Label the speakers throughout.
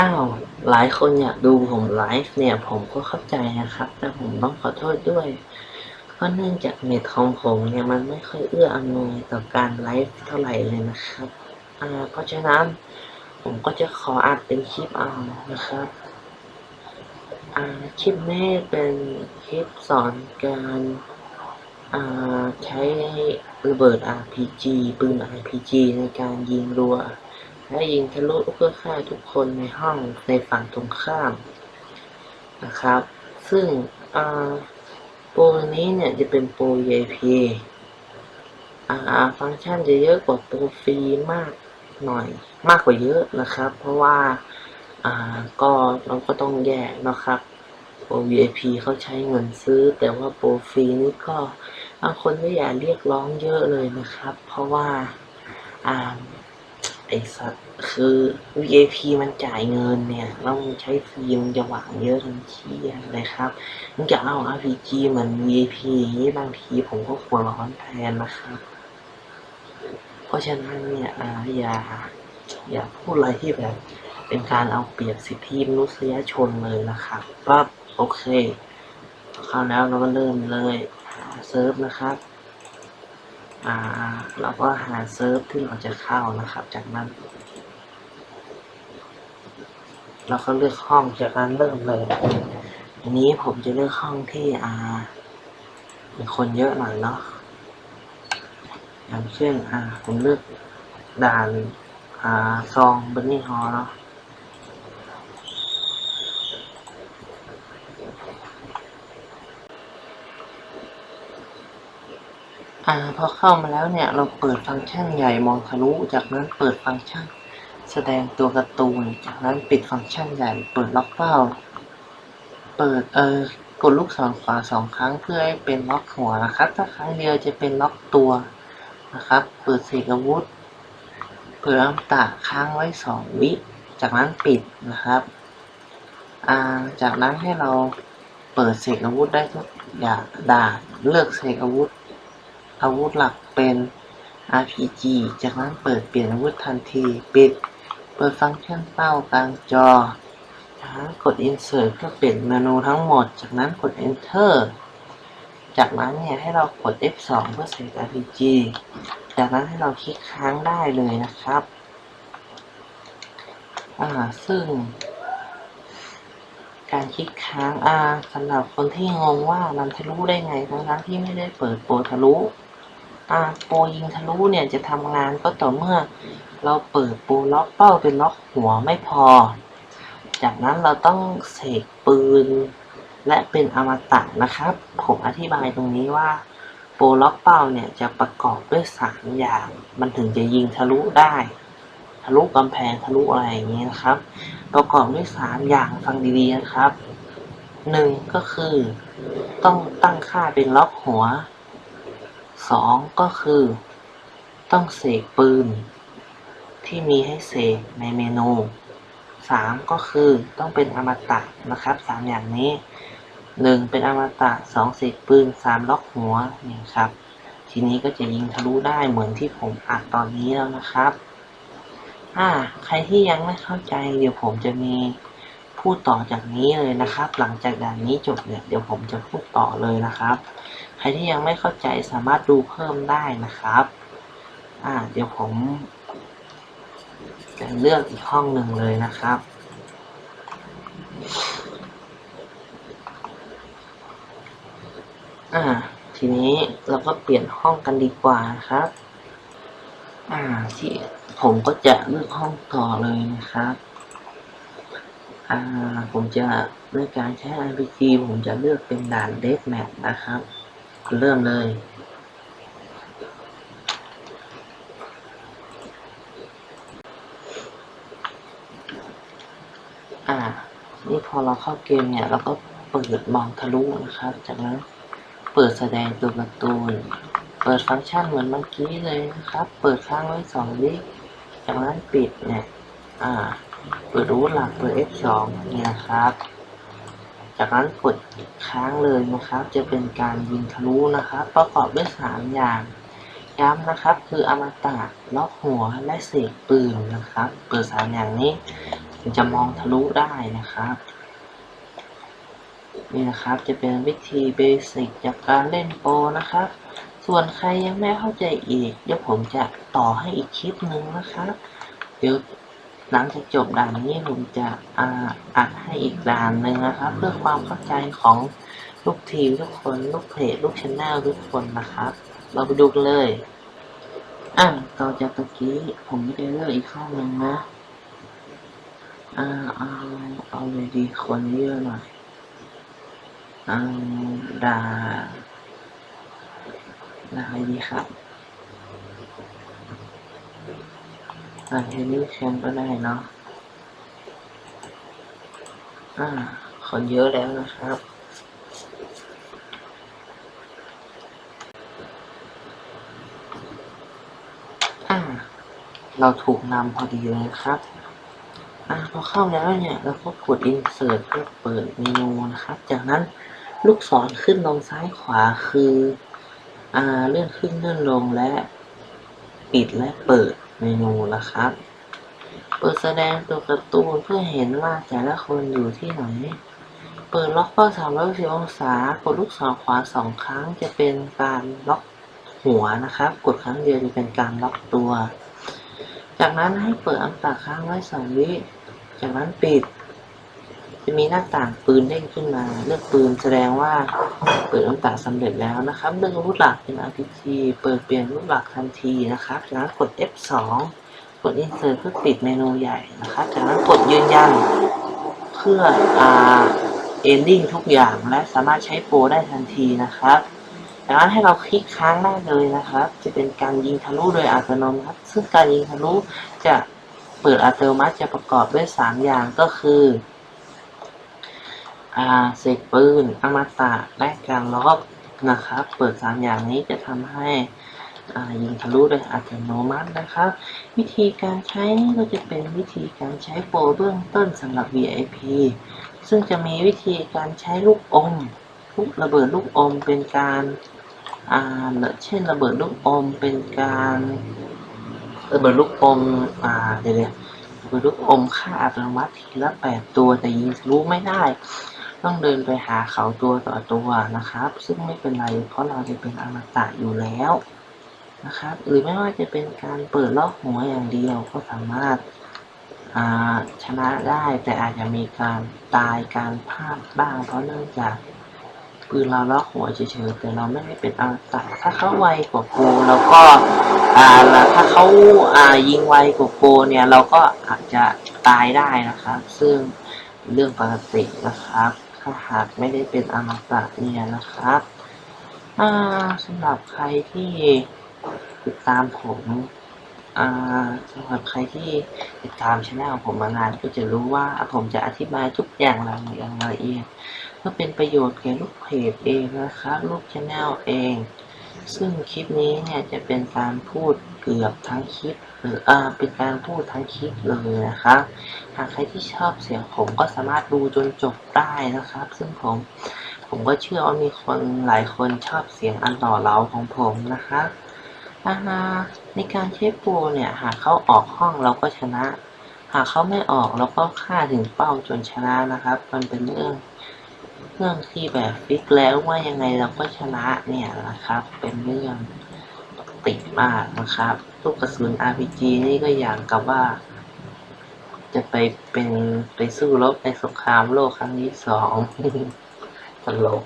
Speaker 1: อ้าว หลายคนอยากดูผมไลฟ์เนี่ย ผมก็เข้าใจนะครับ แต่ผมต้องขอโทษด้วยเพราะเนื่องจากเน็ตของผมเนี่ยมันไม่ค่อยเอื้ออำนวยต่อการไลฟ์เท่าไหร่เลยนะครับอ่าเพราะฉะนั้นผมก็จะขออัดเป็นคลิปเอานะครับอ่าคลิปนี้เป็นคลิปสอนการอ่าใช้ระเบิด RPG ปืน RPG ในการยิงรัว และยิงทะลุเพื่อฆ่าทุกคนในห้องในฝั่งตรงข้ามนะครับ ซึ่งโปรนี้เนี่ยจะเป็นโปร VIP อ่าฟังก์ชันจะเยอะกว่าโปรฟรีมากหน่อยมากกว่าเยอะนะครับ เพราะว่าอ่าก็เราก็ต้องแยกนะครับโปร VIP เขาใช้เงินซื้อ แต่ว่าโปรฟรีนี่ก็บางคนก็อย่าเรียกร้องเยอะเลยนะครับ เพราะว่าอ่า ไอสัตว์คือ VIP มันจ่ายเงินเนี่ยแล้วมึงใช้ฟรีมึงจะหวังเยอะทันทีเลยครับมึงจะเอา RPG เหมือน VIP อย่างนี้บางทีผมก็ควรร้อนแทนนะครับ เพราะฉะนั้นเนี่ยอย่าอย่าพูดอะไรที่แบบเป็นการเอาเปรียบสิทธิมนุษยชนเลยนะครับปั๊บโอเคคราวแล้วเราก็เริ่มเลยเซิร์ฟนะครับ เราก็หาเซิร์ฟที่เราจะเข้านะครับ จากนั้นเราก็เลือกห้องจากนั้นเริ่มเลยอันนี้ผมจะเลือกห้องที่อ่ามีคนเยอะหน่อยเนาะอย่างเช่นอ่าผมเลือกด่านอ่าซองเบนนี่ฮอเนาะ อ่าพอเข้ามาแล้วเนี่ยเราเปิดฟังก์ชันใหญ่มองทะลุ จากนั้นเปิดฟังก์ชัน แสดงตัวการ์ตูน จากนั้นปิดฟังก์ชันใหญ่ เปิดล็อกเป้า เปิดเออกดลูกศรขวาสองครั้งเพื่อให้เป็นล็อกหัวนะครับ ถ้าครั้งเดียวจะเป็นล็อกตัวนะครับ เปิดเสกอาวุธ เปิดอัมตะค้างไว้สองวิ จากนั้นปิดนะครับ อ่า จากนั้นให้เราเปิดเสกอาวุธได้ทุกอย่างด่าเลือกเสกอาวุธ อาวุธหลักเป็น RPG จากนั้นเปิดเปลี่ยนอาวุธทันที ปิด เปิดฟังก์ชันเป้ากลางจอ จากนั้นกด insert เพื่อเปลี่ยนเมนูทั้งหมด จากนั้นกด enter จากนั้นเนี่ยให้เรากด F2 เพื่อเสก RPG จากนั้นให้เราคลิกค้างได้เลยนะครับ อ่า ซึ่ง การคลิกค้าง อ่าสำหรับคนที่งงว่ามันทะลุได้ไงทั้งที่ไม่ได้เปิดโปรทะลุ โปรยิงทะลุเนี่ยจะทำงานก็ต่อเมื่อ เราเปิดโปรล็อกเป้าเป็นล็อกหัวไม่พอ จากนั้นเราต้องเสกปืน และเป็นอมตะนะครับ ผมอธิบายตรงนี้ว่าโปรล็อกเป้าเนี่ยจะประกอบด้วยสามอย่าง มันถึงจะยิงทะลุได้ ทะลุกำแพงทะลุอะไรอย่างนี้นะครับ ประกอบด้วยสามอย่างฟังดีๆนะครับหนึ่งก็คือ ต้องตั้งค่าเป็นล็อกหัว สองก็คือ ต้องเสกปืน ที่มีให้เสกในเมนูสามก็คือต้องเป็นอมตะนะครับสามอย่างนี้หนึ่งเป็นอมตะสองเสกปืนสามล็อกหัวนี่ครับ ทีนี้ก็จะยิงทะลุได้เหมือนที่ผมอัดตอนนี้แล้วนะครับอ่าใครที่ยังไม่เข้าใจเดี๋ยวผมจะมีพูดต่อจากนี้เลยนะครับ หลังจากด่านนี้จบเนี่ยเดี๋ยวผมจะพูดต่อเลยนะครับ ใครที่ยังไม่เข้าใจสามารถดูเพิ่มได้นะครับ อ่า เดี๋ยวผม จะเลือกอีกห้องหนึ่งเลยนะครับ อ่า ทีนี้เราก็เปลี่ยนห้องกันดีกว่านะครับ อ่า ที่ผมก็จะเลือกห้องต่อเลยนะครับ อ่า ผมจะในการใช้ RPG ผมจะเลือกเป็นด่าน Death Match นะครับ เริ่มเลย อ่า นี่พอเราเข้าเกมเนี่ยเราก็เปิดมองทะลุนะครับ จากนั้นเปิดแสดงตัวการ์ตูน เปิดฟังก์ชันเหมือนเมื่อกี้เลยนะครับ เปิดค้างไว้สองวิจากนั้นปิดเนี่ย อ่า เปิดรูทหลักเปิด F2 นี่นะครับ จากนั้นกดค้างเลยนะครับ จะเป็นการยิงทะลุนะครับ ประกอบด้วยสามอย่างย้ำนะครับคืออมตะล็อกหัวและเสกปืนนะครับเปิดสามอย่างนี้ถึงจะมองทะลุได้นะครับ นี่นะครับจะเป็นวิธีเบสิกจากการเล่นโปรนะครับ ส่วนใครยังไม่เข้าใจอีก เดี๋ยวผมจะต่อให้อีกคลิปหนึ่งนะครับ เดี๋ยว หลังจากจบด่านนี้ผมจะอ่าอัดให้อีกด่านหนึ่งนะครับ เพื่อความเข้าใจของลูกทีมทุกคนลูกเพจลูกชแนลทุกคนนะครับ เราไปดูกันเลยอะต่อจากตะกี้ผมไม่ได้เลือกอีกข้างหนึ่งนะอ่าเอาเอาเลยดีคนเยอะหน่อยเอาด่าด่าดีครับ อ่าเฮนี่แคมก็ได้เนาะอ่าคนเยอะแล้วนะครับ อ่า เราถูกนำพอดีเลยครับอ่าพอเข้าแล้วเนี่ยเราก็กด insert เพื่อเปิดเมนูนะครับ จากนั้นลูกศรขึ้นลงซ้ายขวาคือ อ่า เลื่อนขึ้นเลื่อนลงและ ปิดและเปิด เมนูนะครับ เปิดแสดงตัวการ์ตูนเพื่อเห็นว่าแต่ละคนอยู่ที่ไหน เปิดล็อกเป้า360องศา กดลูกศรขวาสองครั้งจะเป็นการล็อกหัวนะครับ กดครั้งเดียวจะเป็นการล็อกตัว จากนั้นให้เปิดอันตราค้างไว้สองวิ จากนั้นปิด จะมีหน้าต่างปืนเด้งขึ้นมา เลือกปืนแสดงว่าเปิดอันตรางสำเร็จแล้วนะครับเลือกอาวุธหลักเป็น RPG เปิดเปลี่ยนอาวุธหลักทันทีนะครับจากนั้นกด F2 กด Insert เพื่อปิดเมนูใหญ่นะครับจากนั้นกดยืนยันเพื่ออ่า ending ทุกอย่างและสามารถใช้โปรได้ทันทีนะครับจากนั้นให้เราคลิกค้างได้เลยนะครับ จะเป็นการยิงทะลุโดยอัตโนมัติซึ่งการยิงทะลุจะเปิดอัตโนมัติจะประกอบด้วย 3 อย่างก็คือ อาเสกปืนอมตะและการล็อกนะครับ เปิด 3 อย่างนี้จะทำให้ยิงทะลุโดยอัตโนมัตินะครับ วิธีการใช้นี่ก็จะเป็นวิธีการใช้โปรเบื้องต้นสำหรับ VIP ซึ่งจะมีวิธีการใช้ลูกอมลูกระเบิดลูกอมเป็นการอ่าเช่นระเบิดลูกอมเป็นการระเบิดลูกอมอ่าเดี๋ยวๆระเบิดลูกอมค่าอัตโนมัติทีละแปดตัวแต่ยิงทะลุไม่ได้ ต้องเดินไปหาเขาตัวต่อตัวนะครับ ซึ่งไม่เป็นไร เพราะเราจะเป็นอมตะอยู่แล้วนะครับ หรือไม่ว่าจะเป็นการเปิดล็อกหัวอย่างเดียวก็สามารถาชนะได้แต่อาจจะมีการตายการพลาดบ้าง เพราะเนื่องจากปืนเราล็อกหัวเฉยๆแต่เราไม่ได้เป็นอมตะถ้าเขาไวกว่ากูเราก็อ่าถ้าเขาอ่ายิงไวกว่ากูเนี่ยเราก็อาจจะตายได้นะครับ ซึ่ง เรื่องปกตินะครับ ถ้าหากไม่ได้เป็นอมตะเนี่ยนะครับสำหรับใครที่ติดตามผมสำหรับใครที่ติดตามช anel ผมมานานก็จะรู้ว่าผมจะอธิบายทุกอย่างรายละเอียดละเอียดเพื่อเป็นประโยชน์แก่ลูกเพจเองนะครับ ลูกช anel เอง ซึ่งคลิปนี้เนี่ยจะเป็นการพูดเกือบทั้งคลิปหรืออ่าเป็นการพูดทั้งคลิปเลยนะครับหากใครที่ชอบเสียงผมก็สามารถดูจนจบได้นะครับ ซึ่งผมผมก็เชื่อว่ามีคนหลายคนชอบเสียงอันหล่อเหลาของผมนะครับอ่าในการใช้โปรเนี่ยหากเขาออกห้องเราก็ชนะ หากเขาไม่ออกเราก็ฆ่าถึงเป้าจนชนะนะครับ มันเป็นเรื่อง เรื่องที่แบบฟิกแล้วว่ายังไงเราก็ชนะเนี่ยนะครับ เป็นเรื่องปกติมากนะครับลูกกระสุน RPG นี่ก็อย่างกับว่า จะไปเป็นไปสู้รบในสงครามโลกครั้งที่สองตลก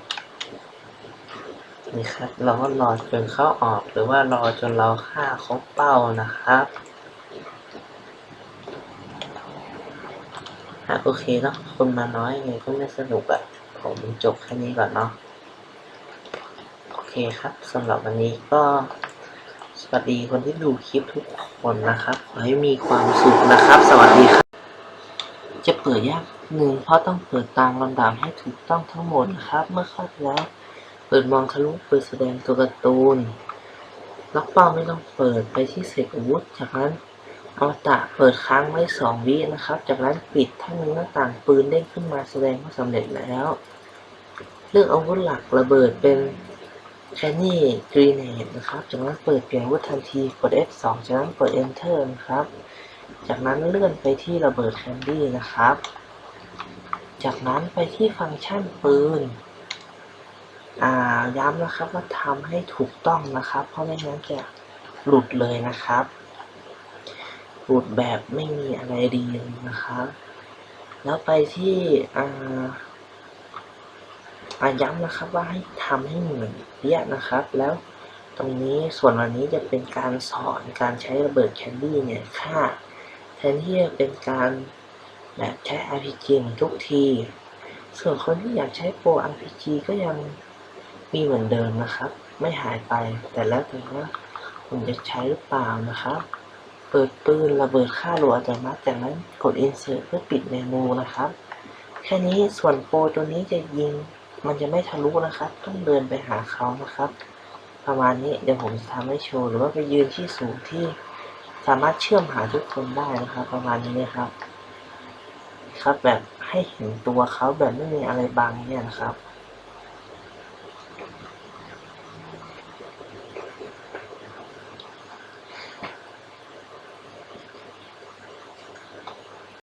Speaker 1: นี่ครับเราก็รอจนเขาออกหรือว่ารอจนเราฆ่าครบเป้านะครับโอเคเนาะคนมาน้อยไงก็ไม่สนุกอะ่ะ ผมจบแค่นี้ก่อนเนาะโอเคครับสำหรับวันนี้ก็สวัสดีคนที่ดูคลิปทุกคนนะครับ ขอให้มีความสุขนะครับ สวัสดีครับ จะเปิดยากหนึ่งเพราะต้องเปิดตามลำดับให้ถูกต้องทั้งหมดนะครับ เมื่อเข้าแล้ว เปิดมองทะลุเปิดแสดงตัวการ์ตูนล็อกเป้าไม่ต้องเปิดไปที่เสกอาวุธจากนั้น อมตะเปิดค้างไว้สองวินะครับ จากนั้นปิดถ้ามีหน้าต่างปืนเด้งขึ้นมาแสดงว่าสำเร็จแล้ว เลือกอาวุธหลักระเบิดเป็นแคนนี่กรีเนดนะครับจากนั้นเปิดเปลี่ยนอาวุธทันทีกด F2 จากนั้นกด Enter นะครับ จากนั้นเลื่อนไปที่ระเบิดแคนดี้นะครับ จากนั้นไปที่ฟังก์ชันปืนอ่าย้ำนะครับว่าทำให้ถูกต้องนะครับ เพราะไม่งั้นจะหลุดเลยนะครับ หลุดแบบไม่มีอะไรดีเลยนะครับแล้วไปที่อ่าอาย้ำนะครับว่าให้ทำให้เหมือนเปี้ยนะครับ แล้วตรงนี้ส่วนวันนี้จะเป็นการสอนการใช้ระเบิดแคนดี้เนี่ยค่าแทนที่จะเป็นการแบบใช้ RPG ทุกที ส่วนคนที่อยากใช้โปร RPG ก็ยังมีเหมือนเดิมนะครับ ไม่หายไปแต่แล้วแต่ว่าคุณจะใช้หรือเปล่านะครับ เปิดปืนระเบิดค่ารัวอัตโนมัติจากนั้นกด insert เพื่อปิดเมนูนะครับ แค่นี้ส่วนโปรตัวนี้จะยิง มันจะไม่ทะลุนะครับ ต้องเดินไปหาเขานะครับ ประมาณนี้เดี๋ยวผมจะทำให้โชว์หรือว่าไปยืนที่สูงที่สามารถเชื่อมหาทุกคนได้นะครับ ประมาณนี้นะครับ ครับแบบให้เห็นตัวเขาแบบไม่มีอะไรบังเนี่ยนะครับ